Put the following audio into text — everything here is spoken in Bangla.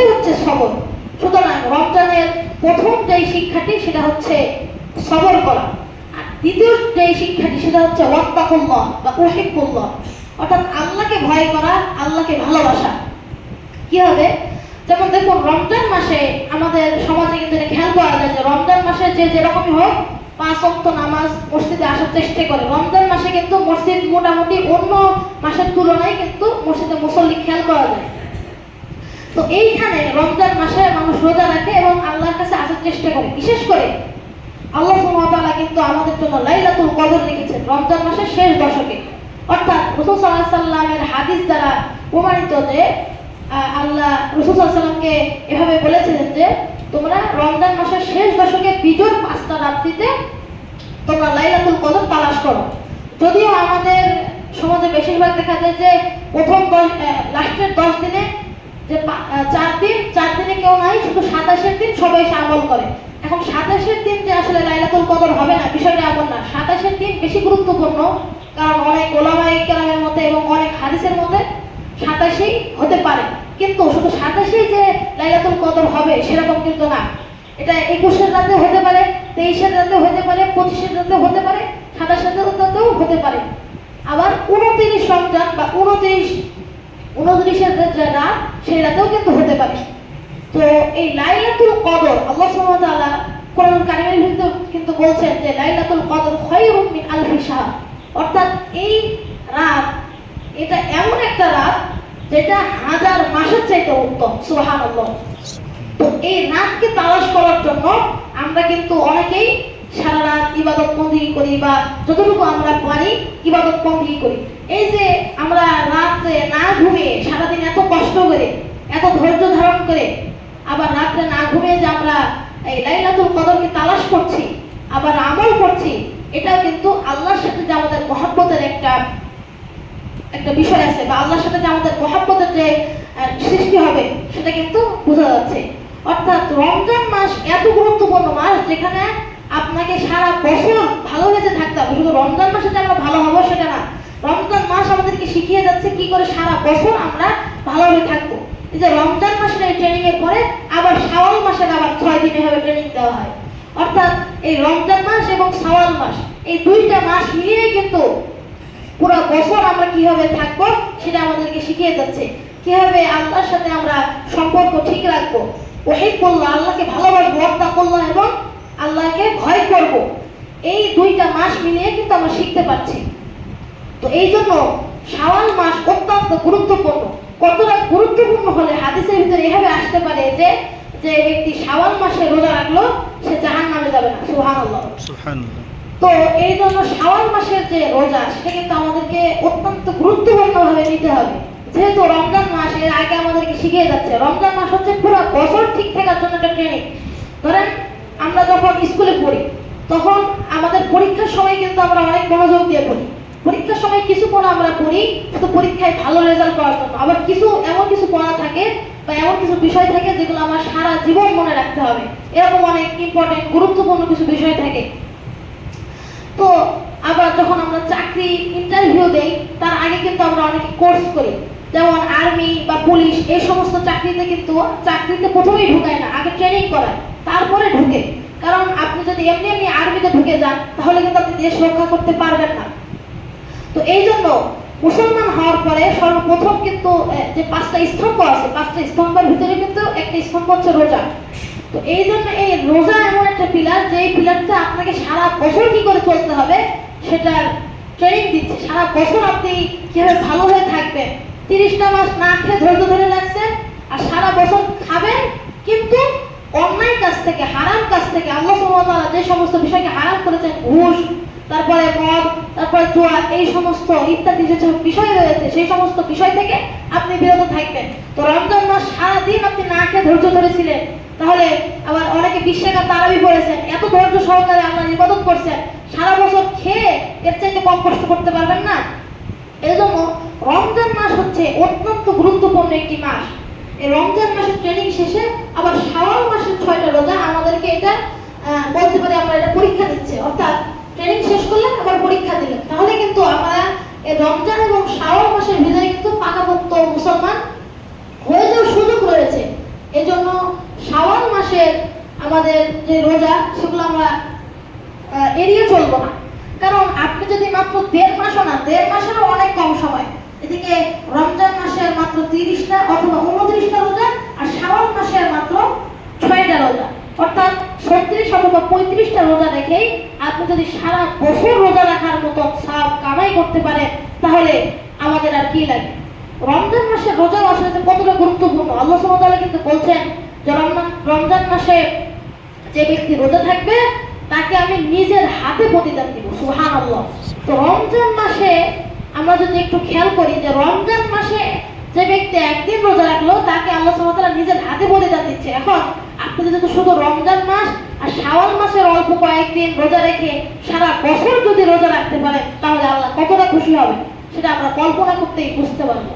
অর্থই হচ্ছে সবর সুতরাং রমজানের প্রথম যে শিক্ষাটি, সেটা হচ্ছে সবর করা। আর দ্বিতীয় শিক্ষাটি, সেটা হচ্ছে বা অর্থাৎ আল্লাহকে ভয় করা, আল্লাহকে ভালোবাসা। কি হবে? যেমন রমজান মাসে আমাদের সমাজে কিন্তু খেয়াল করা যায় যে রমজান মাসে যে যেরকমই হোক, পাঁচ অক্ত নামাজ মসজিদে আসার চেষ্টা করে। রমজান মাসে কিন্তু মসজিদ মোটামুটি অন্য মাসের তুলনায় কিন্তু মসজিদে মুসল্লি খেয়াল করা যায়। তো এইখানে রমজান মাসে মানুষ রোজা রাখে এবং আল্লাহর কাছে আসার চেষ্টা করে। বিশেষ করে আল্লাহ সুবহানাহু কিন্তু আমাদের জন্য লাইলাতুল কদর রেখেছেন রমজান মাসের শেষ দশকে। অর্থাৎ রসুল সাল্লাহ সাল্লামের হাদিস দ্বারা প্রমাণিত যে আল্লাহ রসুল সাল্লামকে এভাবে বলেছিলেন যে, তোমরা রমজান মাসের শেষ দশকে বিজোর পাঁচটা রাত্রিতে তোমরা লাইলাতুল কদর তালাশ করো। যদিও আমাদের সমাজে বেশিরভাগ দেখা যায় যে প্রথম দশ লাস্টের দশ দিনে যে চার দিন, চার দিনে কেউ নাই, শুধু সাতাশের দিন সবাই এসে আমল করে। এখন সাতাশের দিন যে আসলে লাইলাতুল কদর হবে না, বিষয়টা এমন না। সাতাশের দিন বেশি গুরুত্বপূর্ণ, কারণ অনেক ওলামাই কেরামের মধ্যে এবং অনেক হাদিসের মধ্যে সাতাশেই হতে পারে। কিন্তু শুধু সাতাশেই যে লাইলাতুল কদর হবে, সেরকম কিন্তু না। এটা একুশের রাতে হতে পারে, তেইশের রাতে হতে পারে, পঁচিশের রাতে হতে পারে, সাতাশের রাতেও হতে পারে। আবার উনত্রিশ রমজান বা উনত্রিশ উনত্রিশের যে রাত সেই রাতেও কিন্তু হতে পারে। তো এই লাইলাতুল কদর, আল্লাহ সুবহানাহু কোরআন কারিমের ভিতরে কিন্তু বলছেন যে লাইলাতুল কদর খায়রুম মিন আলফি শাহর। অর্থাৎ এই রাত, এটা এমন একটা রাত যেটা হাজার মাসের চাইতে উত্তম, সুবহানাল্লাহ। তো এই রাতকে তালাশ করার জন্য আমরা কিন্তু অনেকেই সারা রাত ইবাদত করি বা যতটুকু আমরা পারি ইবাদত বন্দি করি। এই যে আমরা রাত্রে না ঘুমিয়ে সারাদিন এত কষ্ট করে, এত ধৈর্য ধারণ করে, আবার রাত্রে না ঘুমিয়ে যে আমরা এই লাইলাতুল কদরকে তালাশ করছি, আবার আমল করছি, এটাও কিন্তু আল্লাহর সাথে যে আমাদের মহাব্বতের একটা একটা বিষয় আছে বা আল্লাহর সাথে যে আমাদের মহাব্বতের যে সৃষ্টি হবে, সেটা কিন্তু বোঝা যাচ্ছে। অর্থাৎ রমজান মাস এত গুরুত্বপূর্ণ মাস যেখানে আপনাকে সারা বছর ভালো হয়েছে থাকতে হবে। শুধু রমজান মাসে যে আমরা ভালো হব সেটা না। রমজান মাস আমাদেরকে শিখিয়ে যাচ্ছে কি করে সারা বছর আমরা ভালোভাবে থাকব। এই যে রমজান মাসের এই ট্রেনিং এর পরে আবার শাওয়াল মাসের আবার ছয় দিন এভাবে ট্রেনিং দেওয়া হয়। অর্থাৎ এই রমজান মাস এবং শাওয়াল মাস, এই দুইটা মাস মিলিয়ে কিন্তু পুরো বছর আমরা কীভাবে থাকব সেটা আমাদেরকে শিখিয়ে যাচ্ছে। কীভাবে আল্লাহর সাথে আমরা সম্পর্ক ঠিক রাখব? ওহিদ করল আল্লাহকে ভালোবাসবো অর্থা করল এবং আল্লাহকে ভয় করব। এই দুইটা মাস মিলিয়ে কিন্তু আমরা শিখতে পারছি। তো এই জন্য শাওয়াল মাস অত্যন্ত গুরুত্বপূর্ণ। কতটা গুরুত্বপূর্ণ হলে হাদিসের ভিতরে এভাবে আসতে পারে যে যে ব্যক্তি শাওয়াল মাসে রোজা রাখল সে জাহান নামে যাবে না। সুবহানাল্লাহ। সুবহানাল্লাহ। তো এই জন্য শাওয়াল মাসের যে রোজা সেটা কিন্তু আমাদেরকে অত্যন্ত গুরুত্বপূর্ণভাবে নিতে হবে। যেহেতু রমজান মাস এর আগে আমাদেরকে শিখিয়ে যাচ্ছে রমজান মাস হচ্ছে পুরো বছর ঠিক থাকার জন্য একটা ট্রেনিং ধরেন আমরা যখন স্কুলে পড়ি, তখন আমাদের পরীক্ষার সময় কিন্তু আমরা অনেক মনোযোগ দিয়ে পড়ি। পরীক্ষার সময় কিছু পড়া আমরা পড়ি শুধু পরীক্ষায় ভালো রেজাল্ট করার জন্য। আবার কিছু, এমন কিছু পড়া থাকে বা এমন কিছু বিষয় থাকে যেগুলো আমার সারা জীবন মনে রাখতে হবে। এরকম অনেক ইম্পর্টেন্ট গুরুত্বপূর্ণ কিছু বিষয় থাকে। তো আবার যখন আমরা চাকরি ইন্টারভিউ দেই, তার আগে কিন্তু আমরা অনেক কোর্স করি। যেমন আর্মি বা পুলিশ এই সমস্ত চাকরিতে কিন্তু চাকরিতে প্রথমেই ঢুকায় না, আগে ট্রেনিং করায়, তারপরে ঢুকে। কারণ আপনি যদি এমনি এমনি আর্মিতে ঢুকে যান, তাহলে কিন্তু আপনি দেশ রক্ষা করতে পারবেন না। তো এই জন্য মুসলমান হওয়ার পরে সর্বপ্রথম কিন্তু যে পাঁচটা স্তম্ভ আছে, পাঁচটা স্তম্ভের ভিতরে কিন্তু একটা স্তম্ভ হচ্ছে রোজা। তো এই জন্য এই রোজা এমন একটা পিলার যে পিলারটা আপনাকে সারা বছর কি করে চলতে হবে, সেটার ট্রেনিং দিচ্ছে। সারা বছর আপনি কীভাবে ভালো হয়ে থাকবেন তিরিশটা মাস না খেয়ে ধৈর্য ধরে রাখছেন আর সারা বছর খাবেন কিন্তু অন্যায় কাছ থেকে, হারাম কাছ থেকে, আল্লাহ যে সমস্ত বিষয়কে হারাম করেছেন, ঘুষ, তারপরে মদ, তারপরে জুয়া, এই সমস্ত ইত্যাদি যে বিষয় রয়েছে, সেই সমস্ত বিষয় থেকে আপনি বিরত থাকবেন। তো রমজান মাস সারাদিন আপনি না খেয়ে ধৈর্য ধরেছিলেন, তাহলে আবার অনেকে বিশ্বের তারাবি পড়েছেন, এত ধৈর্য সহকারে আপনার ইবাদত করছেন, সারা বছর খেয়ে এর চাইতে কম কষ্ট করতে পারবেন না। এই জন্য রমজান মাস হচ্ছে অত্যন্ত গুরুত্বপূর্ণ একটি মাস। এই রমজান মাসের ট্রেনিং শেষে আবার শাওয়াল মাসের ছয়টা রোজা আমাদেরকে এটা বলতে পারি আমরা এটা পরীক্ষা দিচ্ছে। অর্থাৎ ট্রেনিং শেষ করলেন আবার পরীক্ষা দিলেন তাহলে কিন্তু আমরা এই রমজান এবং শাওয়াল মাসের ভিতরে কিন্তু পাকাপোক্ত মুসলমান হয়ে যাওয়ার সুযোগ রয়েছে। এজন্য শাওয়াল মাসের আমাদের যে রোজা, সেগুলো আমরা এড়িয়ে চলবো না। কারণ আপনি যদি মাত্র দেড় মাসও না, দেড় মাসেরও অনেক কম সময়। এদিকে রমজান মাসের মাত্র তিরিশটা অথবা উনত্রিশটা রোজা আর শ্রাবণ মাসের মাত্র ছয়টা রোজা। অর্থাৎ ছত্রিশ অথবা পঁয়ত্রিশটা রোজা রেখেই আপনি যদি সারা বছর রোজা রাখার মতো সাপ কামাই করতে পারে তাহলে আমাদের আর কি লাগে? রমজান মাসে রোজা আসলে কতটা গুরুত্বপূর্ণ। আল্লাহ সুবহানাহু কিন্তু বলছেন যে রমজান রমজান মাসে যে ব্যক্তি রোজা থাকবে, তাকে আমি নিজের হাতে প্রতিদান দিব। সুহান আল্লাহ তো রমজান মাসে আমরা যদি একটু খেয়াল করি যে রমজান মাসে যে ব্যক্তি একদিন রোজা রাখল, তাকে আল্লাহ সুবহানাহু নিজের হাতে বলিদান দিচ্ছে। এখন আপনি যদি শুধু রমজান মাস আর শাওয়াল মাসের অল্প কয়েকদিন রোজা রেখে সারা বছর যদি রোজা রাখতে পারে তাহলে আল্লাহ কতটা খুশি হবে, সেটা আমরা কল্পনা করতেই বুঝতে পারব।